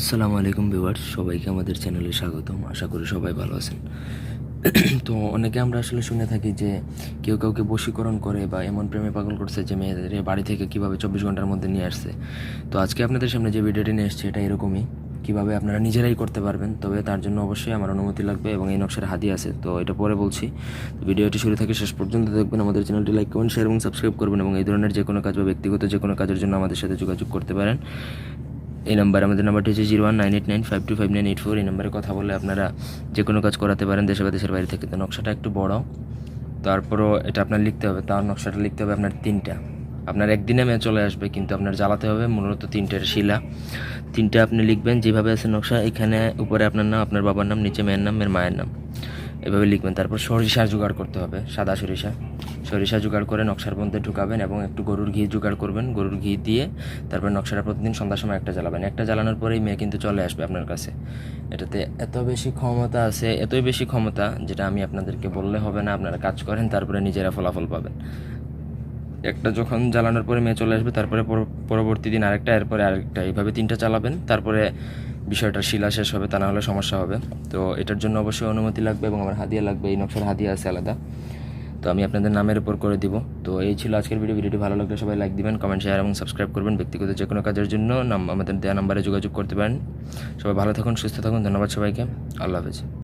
আসসালামু আলাইকুম ভিউয়ার্স, সবাইকে আমাদের চ্যানেলে স্বাগতম। আশা করি সবাই ভালো আছেন। তো অনেকে আমরা আসলে শুনে থাকি যে কেউ কাউকে বশীকরণ করে বা এমন প্রেমে পাগল করছে যে মেয়েদের বাড়ি থেকে কীভাবে চব্বিশ ঘণ্টার মধ্যে নিয়ে আসছে। তো আজকে আপনাদের সামনে যে ভিডিওটি নিয়ে এসেছে, এটা এরকমই। কীভাবে আপনারা নিজেরাই করতে পারবেন, তবে তার জন্য অবশ্যই আমার অনুমতি লাগবে এবং এই নকশার হাদি আছে। তো এটা পরে বলছি। ভিডিওটি শুরু থেকে শেষ পর্যন্ত দেখবেন, আমাদের চ্যানেলটি লাইক করুন শেয়ার এবং সাবস্ক্রাইব করবেন এবং এই ধরনের যে কোনো কাজ বা ব্যক্তিগত যে কোনো কাজের জন্য আমাদের সাথে যোগাযোগ করতে পারেন। এই নাম্বার, আমাদের নাম্বারটি হচ্ছে zero one nine eight nine five two five nine eight four. এই নাম্বারে কথা বলে আপনারা যে কোনো কাজ করাতে পারেন দেশে বা দেশের বাইরে থেকে। তো নকশাটা একটু বড়। তারপরও এটা আপনার লিখতে হবে। তার নকশাটা লিখতে হবে আপনার তিনটা। আপনার একদিনে মেয়ে চলে আসবে, কিন্তু আপনার জ্বালাতে হবে মূলত তিনটের শিলা। তিনটা আপনি লিখবেন, যেভাবে আছে নকশা, এখানে উপরে আপনার নাম, আপনার বাবার নাম, নিচে মেয়ের নাম, মেয়ের মায়ের নাম। এভাবে লিখবেন। তারপর সরিষা জোগাড় করতে হবে, সাদা সরিষা। সরিষা জোগাড় করে নকশার মধ্যে ঢুকাবেন এবং একটু গরুর ঘি জোগাড় করবেন। গরুর ঘি দিয়ে তারপর নকশাটা প্রতিদিন সন্ধ্যার সময় একটা জ্বালাবেন। একটা জ্বালানোর পরেই মেয়ে কিন্তু চলে আসবে আপনার কাছে। এটাতে এত বেশি ক্ষমতা আছে, এতই বেশি ক্ষমতা যেটা আমি আপনাদেরকে বললে হবে না। আপনারা কাজ করেন, তারপরে নিজেরা ফলাফল পাবেন। একটা যখন জ্বালানোর পরে মেয়ে চলে আসবে, তারপরে পর- পরবর্তী দিন আরেকটা, এরপরে আরেকটা। এইভাবে তিনটা চালাবেন তারপরে বিষয়টা শিলা শেষ হবে, তা না হলে সমস্যা হবে। তো এটার জন্য অবশ্যই অনুমতি লাগবে এবং আমার হাদিয়া লাগবে, এই নকশার হাদিয়া আছে আলাদা। তো আমি আপনাদের নামের উপর করে দিব। তো এই ছিল আজকের ভিডিও ভিডিওটি ভালো লাগলে সবাই লাইক দিবেন কমেন্ট শেয়ার এবং সাবস্ক্রাইব করবেন। ব্যক্তিগত যে কোনো কাজের জন্য আমাদের দেওয়া নাম্বারে যোগাযোগ করতে পারেন। সবাই ভালো থাকুন, সুস্থ থাকুন। ধন্যবাদ সবাইকে। আল্লাহ হাফেজ।